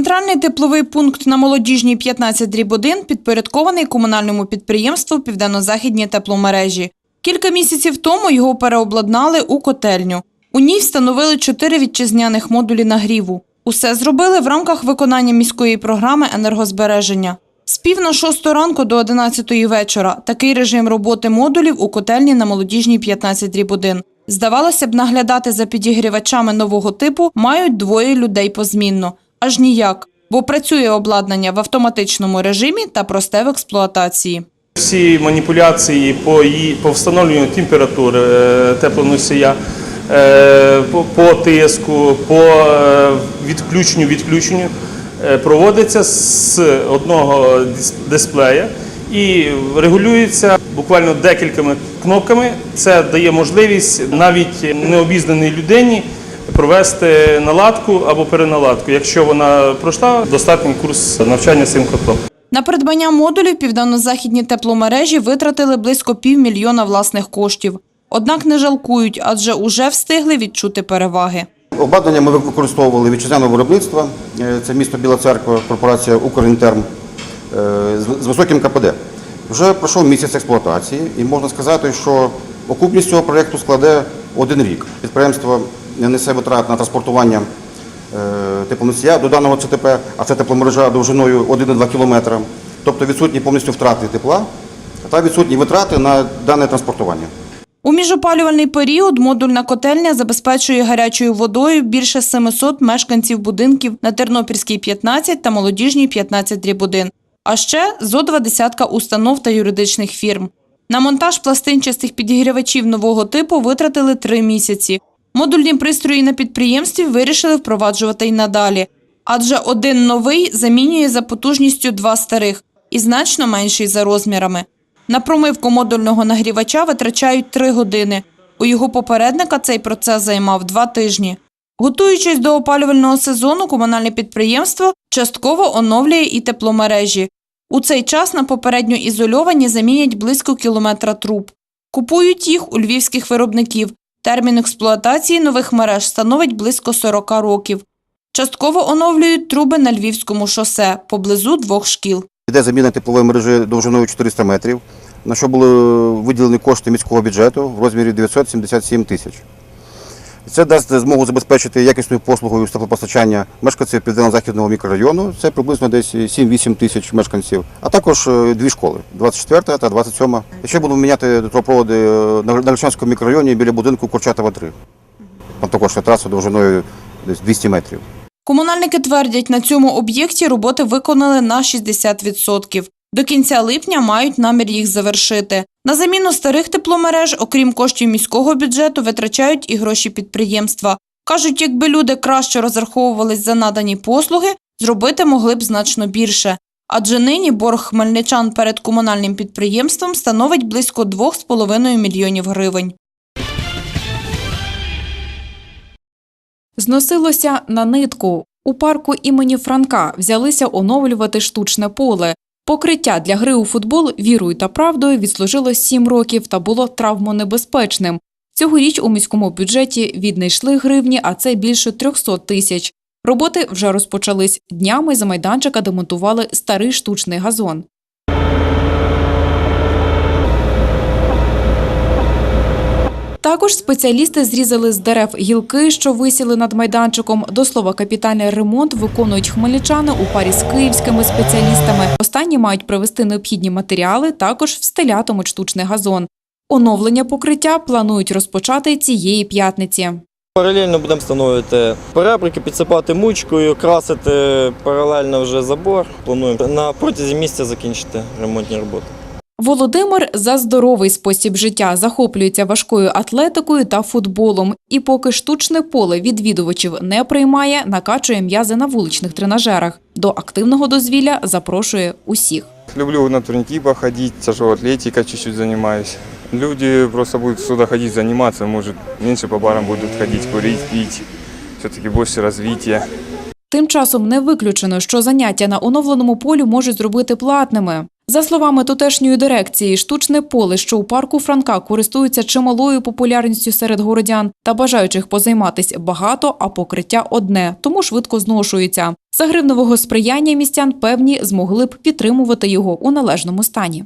Центральний тепловий пункт на молодіжній 15 дріб 1 підпорядкований комунальному підприємству Південно-Західні тепломережі. Кілька місяців тому його переобладнали у котельню. У ній встановили чотири вітчизняних модулі нагріву. Усе зробили в рамках виконання міської програми енергозбереження. З пів на шосту ранку до 11 вечора такий режим роботи модулів у котельні на молодіжній 15 дріб 1. Здавалося б, наглядати за підігрівачами нового типу мають двоє людей позмінно. Аж ніяк, бо працює обладнання в автоматичному режимі та просте в експлуатації. Всі маніпуляції по, її, по встановленню температури е, теплоносія, е, по, тиску, по е, відключенню відключенню проводиться з одного дисплея і регулюється буквально декількома кнопками. Це дає можливість навіть необізнаній людині провести наладку або переналадку, якщо вона пройшла достатній курс навчання цим котлом. На придбання модулів південно-західні тепломережі витратили близько півмільйона власних коштів. Однак не жалкують, адже уже встигли відчути переваги. Обладнання ми використовували вітчизняного виробництва. Е, Це місто Біла Церква, корпорація Укрінтерм е, з- з високим КПД. Вже пройшов місяць експлуатації, і можна сказати, що окупність цього проєкту складе один рік. Підприємство не несе витрат на транспортування е, теплоносія до даного ЦТП, а це тепломережа довжиною 1,2 км. Тобто відсутні повністю втрати тепла та відсутні витрати на дане транспортування. У міжопалювальний період модульна котельня забезпечує гарячою водою більше 700 мешканців будинків на Тернопільській 15 та Молодіжній 15 дріб 1, а ще зо два десятка установ та юридичних фірм. На монтаж пластинчастих підігрівачів нового типу витратили три місяці. Модульні пристрої на підприємстві вирішили впроваджувати й надалі, адже один новий замінює за потужністю два старих і значно менший за розмірами. На промивку модульного нагрівача витрачають три години. У його попередника цей процес займав два тижні. Готуючись до опалювального сезону, комунальне підприємство частково оновлює і тепломережі. У цей час на попередньо ізольовані замінять близько кілометра труб. Купують їх у львівських виробників. Термін експлуатації нових мереж становить близько 40 років. Частково оновлюють труби на Львівському шосе поблизу двох шкіл. Йде заміна теплової мережі довжиною 400 метрів, на що були виділені кошти міського бюджету в розмірі 977 тисяч. Це дасть змогу забезпечити якісною послугою з теплопостачання мешканців південно-західного мікрорайону. Це приблизно десь 7-8 тисяч мешканців, а також е, дві школи 24 та 27. І ще будемо міняти трубопроводи е, на Личанському мікрорайоні біля будинку Курчатова 3. Там також траса довжиною десь 200 метрів. Комунальники твердять, на цьому об'єкті роботи виконали на 60%. До кінця липня мають намір їх завершити. На заміну старих тепломереж, окрім коштів міського бюджету, витрачають і гроші підприємства. Кажуть, якби люди краще розраховувались за надані послуги, зробити могли б значно більше. Адже нині борг хмельничан перед комунальним підприємством становить близько 2,5 мільйонів гривень. Зносилося на нитку. У парку імені Франка взялися оновлювати штучне поле. Покриття для гри у футбол вірою та правдою відслужило 7 років та було травмонебезпечним. Цьогоріч у міському бюджеті віднайшли гривні, а це більше 300 тисяч. Роботи вже розпочались. Днями за майданчика демонтували старий штучний газон. Також спеціалісти зрізали з дерев гілки, що висіли над майданчиком. До слова, капітальний ремонт виконують хмельничани у парі з київськими спеціалістами. Останні мають привезти необхідні матеріали, також встелятимуть штучний газон. Оновлення покриття планують розпочати цієї п'ятниці. Паралельно будемо встановити перебрики, підсипати мучкою, красити паралельно вже забор. Плануємо на протязі місяця закінчити ремонтні роботи. Володимир за здоровий спосіб життя захоплюється важкою атлетикою та футболом. І поки штучне поле відвідувачів не приймає, накачує м'язи на вуличних тренажерах. До активного дозвілля запрошує усіх. Люблю на турники походить, тяжелой атлетикой чуть-чуть занимаюсь. Люди просто будут сюда ходить заниматься, может, меньше по барам будут ходить, курить, пить. Все-таки больше развития. Тим часом не виключено, що заняття на оновленому полі можуть зробити платними. За словами тутешньої дирекції, штучне поле, що у парку Франка користується чималою популярністю серед городян та бажаючих позайматись багато, а покриття одне, тому швидко зношується. За гривневого сприяння містян певні змогли б підтримувати його у належному стані.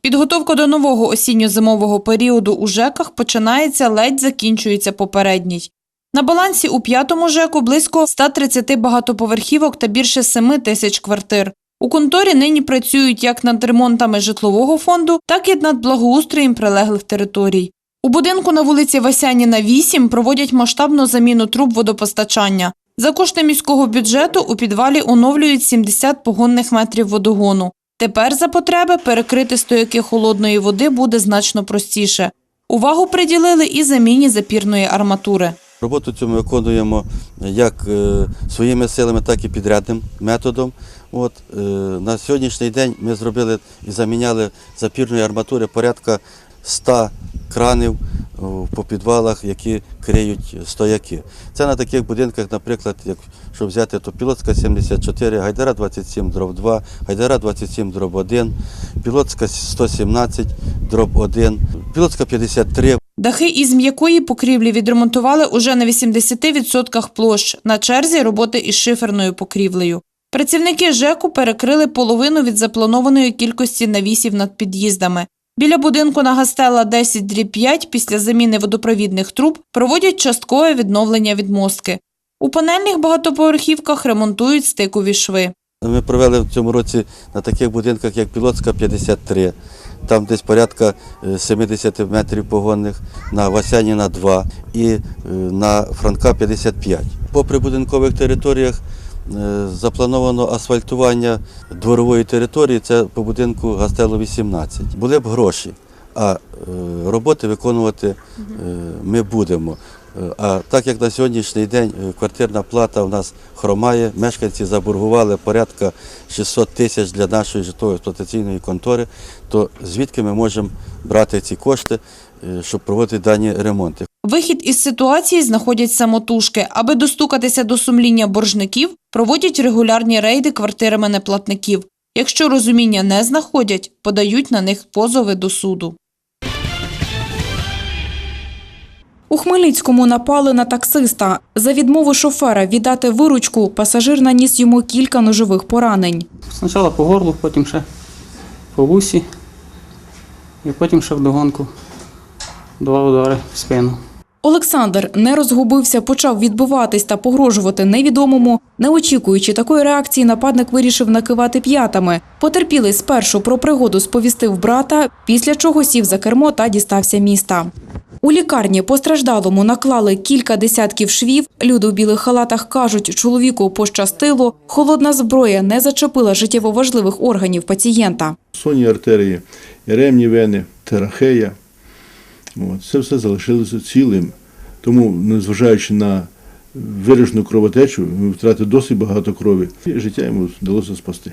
Підготовка до нового осінньо-зимового періоду у ЖЕКах починається, ледь закінчується попередній. На балансі у п'ятому ЖЕКу близько 130 багатоповерхівок та більше 7 тисяч квартир. У конторі нині працюють як над ремонтами житлового фонду, так і над благоустроєм прилеглих територій. У будинку на вулиці Васяніна 8 проводять масштабну заміну труб водопостачання. За кошти міського бюджету у підвалі оновлюють 70 погонних метрів водогону. Тепер за потреби перекрити стояки холодної води буде значно простіше. Увагу приділили і заміні запірної арматури. Роботу цю ми виконуємо як е, своїми силами, так і підрядним методом. От, е, на сьогоднішній день ми зробили і заміняли запірної арматури порядка 100 кранів по підвалах, які криють стояки. Це на таких будинках, наприклад, якщо взяти, то Пілотська 74, Гайдара 27, дроб 2, Гайдара 27, дроб 1, Пілотська 117, дроб 1, Пілотська 53, Дахи із м'якої покрівлі відремонтували уже на 80% площ. На черзі роботи із шиферною покрівлею. Працівники ЖЕКу перекрили половину від запланованої кількості навісів над під'їздами. Біля будинку на Гастела 10 дріб 5 після заміни водопровідних труб проводять часткове відновлення відмостки. У панельних багатоповерхівках ремонтують стикові шви. Ми провели в цьому році на таких будинках, як Пілотська 53, там десь порядка е, 70 метрів погонних, на Васяніна 2 і е, на Франка 55. По прибудинкових територіях е, заплановано асфальтування дворової території, це по будинку Гастело 18. Були б гроші, а е, роботи виконувати е, ми будемо. Е, А так як на сьогоднішній день е, квартирна плата у нас хромає, мешканці заборгували порядка 600 тисяч для нашої житлово-експлуатаційної контори, то звідки ми можемо брати ці кошти, е, щоб проводити дані ремонти? Вихід із ситуації знаходять самотужки. Аби достукатися до сумління боржників, проводять регулярні рейди квартирами неплатників. Якщо розуміння не знаходять, подають на них позови до суду. У Хмельницькому напали на таксиста. За відмову шофера віддати виручку пасажир наніс йому кілька ножових поранень. Спочатку по горлу, потім ще по вусі, і потім ще вдогонку два удари в спину. Олександр не розгубився, почав відбиватись та погрожувати невідомому. Не очікуючи такої реакції, нападник вирішив накивати п'ятами. Потерпілий спершу про пригоду сповістив брата, після чого сів за кермо та дістався міста. У лікарні постраждалому наклали кілька десятків швів. Люди у білих халатах кажуть, чоловіку пощастило, холодна зброя не зачепила життєво важливих органів пацієнта. сонні артерії, ремні вени, терахея. От, це все залишилося цілим. Тому, незважаючи на виражену кровотечу, втратив досить багато крові, і життя йому вдалося спасти.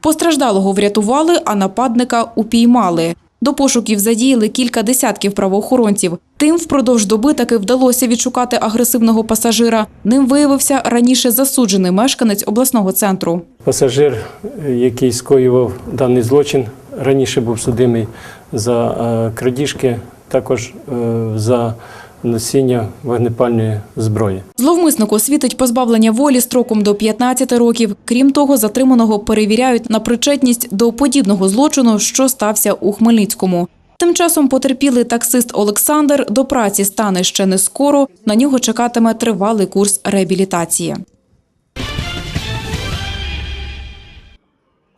Постраждалого врятували, а нападника упіймали. До пошуків задіяли кілька десятків правоохоронців. Тим впродовж доби таки вдалося відшукати агресивного пасажира. Ним виявився раніше засуджений мешканець обласного центру. Пасажир, який скоював даний злочин, раніше був судимий за е, крадіжки, також е, за носіння вогнепальної зброї. Зловмиснику світить позбавлення волі строком до 15 років. Крім того, затриманого перевіряють на причетність до подібного злочину, що стався у Хмельницькому. Тим часом потерпілий таксист Олександр до праці стане ще не скоро. На нього чекатиме тривалий курс реабілітації.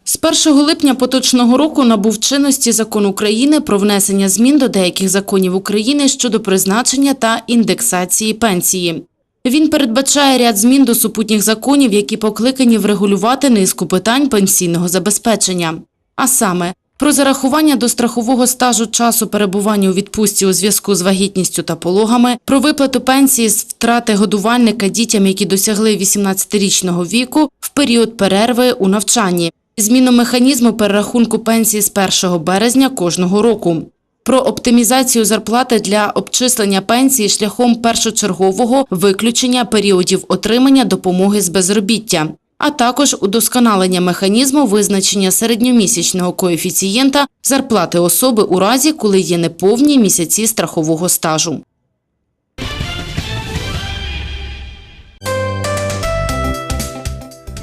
З 1 липня поточного року набув чинності закон України про внесення змін до деяких законів України щодо призначення та індексації пенсії. Він передбачає ряд змін до супутніх законів, які покликані врегулювати низку питань пенсійного забезпечення. А саме, про зарахування до страхового стажу часу перебування у відпустці у зв'язку з вагітністю та пологами, про виплату пенсії з втрати годувальника дітям, які досягли 18-річного віку в період перерви у навчанні, зміну механізму перерахунку пенсії з 1 березня кожного року, про оптимізацію зарплати для обчислення пенсії шляхом першочергового виключення періодів отримання допомоги з безробіття, а також удосконалення механізму визначення середньомісячного коефіцієнта зарплати особи у разі, коли є неповні місяці страхового стажу.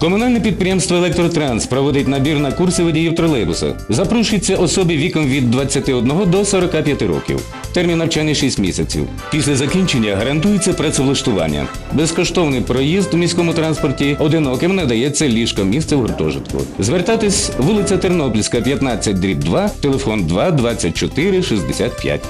Комунальне підприємство Електротранс проводить набір на курси водіїв тролейбуса. Запрошуються особи віком від 21 до 45 років. Термін навчання 6 місяців. Після закінчення гарантується працевлаштування. Безкоштовний проїзд у міському транспорті одиноким надається ліжко місце в гуртожитку. Звертатись вулиця Тернопільська, 15 дріб 2, телефон 2 24 65.